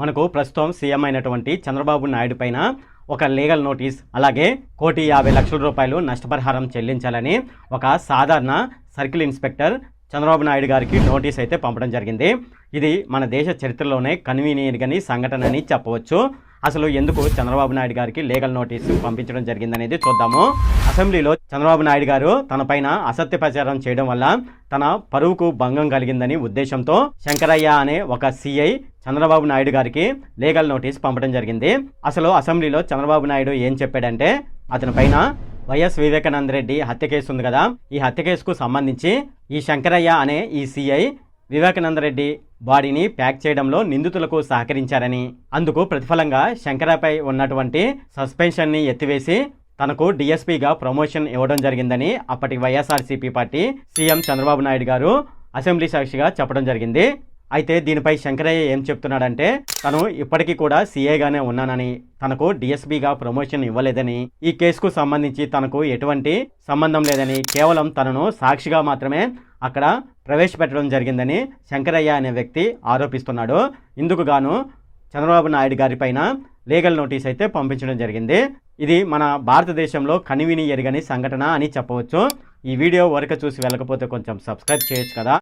మనకు ప్రస్తుతం సీఎం అయినటువంటి చంద్రబాబు నాయుడు పైన ఒక లీగల్ నోటీస్ అలాగే కోటి యాభై లక్షల రూపాయలు నష్టపరిహారం చెల్లించాలని ఒక సాధారణ సర్కిల్ ఇన్స్పెక్టర్ చంద్రబాబు నాయుడు గారికి నోటీస్ అయితే పంపడం జరిగింది. ఇది మన దేశ చరిత్రలోనే కన్వీనియన్ సంఘటన అని చెప్పవచ్చు. అసలు ఎందుకు చంద్రబాబు నాయుడు గారికి లీగల్ నోటీసు పంపించడం జరిగిందనేది చూద్దాము. అసెంబ్లీలో చంద్రబాబు నాయుడు గారు తనపైన అసత్య ప్రచారం చేయడం వల్ల తన పరువుకు భంగం కలిగిందని ఉద్దేశంతో శంకరయ్య అనే ఒక సిఐ చంద్రబాబు నాయుడు గారికి లీగల్ నోటీస్ పంపడం జరిగింది. అసలు అసెంబ్లీలో చంద్రబాబు నాయుడు ఏం చెప్పాడంటే అతని పైన వైఎస్ వివేకానంద రెడ్డి హత్య కేసు ఉంది కదా ఈ హత్య కేసుకు సంబంధించి ఈ శంకరయ్య అనే ఈ సిఐ వివేకానంద రెడ్డి బాడీని ప్యాక్ చేయడంలో నిందితులకు సహకరించారని. అందుకు ప్రతిఫలంగా శంకరపై ఉన్నటువంటి సస్పెన్షన్ని ఎత్తివేసి తనకు డిఎస్పీగా ప్రమోషన్ ఇవ్వడం జరిగిందని అప్పటి YSRCP party CM Chandrababu Naidu గారు అసెంబ్లీ సాక్షిగా చెప్పడం జరిగింది. అయితే దీనిపై శంకరయ్య ఏం చెప్తున్నాడంటే తను ఇప్పటికీ కూడా సీఏగానే ఉన్నానని తనకు డిఎస్పీగా ప్రమోషన్ ఇవ్వలేదని ఈ కేసుకు సంబంధించి తనకు ఎటువంటి సంబంధం లేదని కేవలం తనను సాక్షిగా మాత్రమే అక్కడ ప్రవేశపెట్టడం జరిగిందని శంకరయ్య అనే వ్యక్తి ఆరోపిస్తున్నాడు. ఇందుకు గాను చంద్రబాబు నాయుడు గారి పైన లీగల్ నోటీస్ అయితే పంపించడం జరిగింది. ఇది మన భారతదేశంలో కనివిని ఎరగని సంఘటన అని చెప్పవచ్చు. ఈ వీడియో వరకు చూసి వెళ్ళకపోతే కొంచెం సబ్స్క్రైబ్ చేయొచ్చు కదా.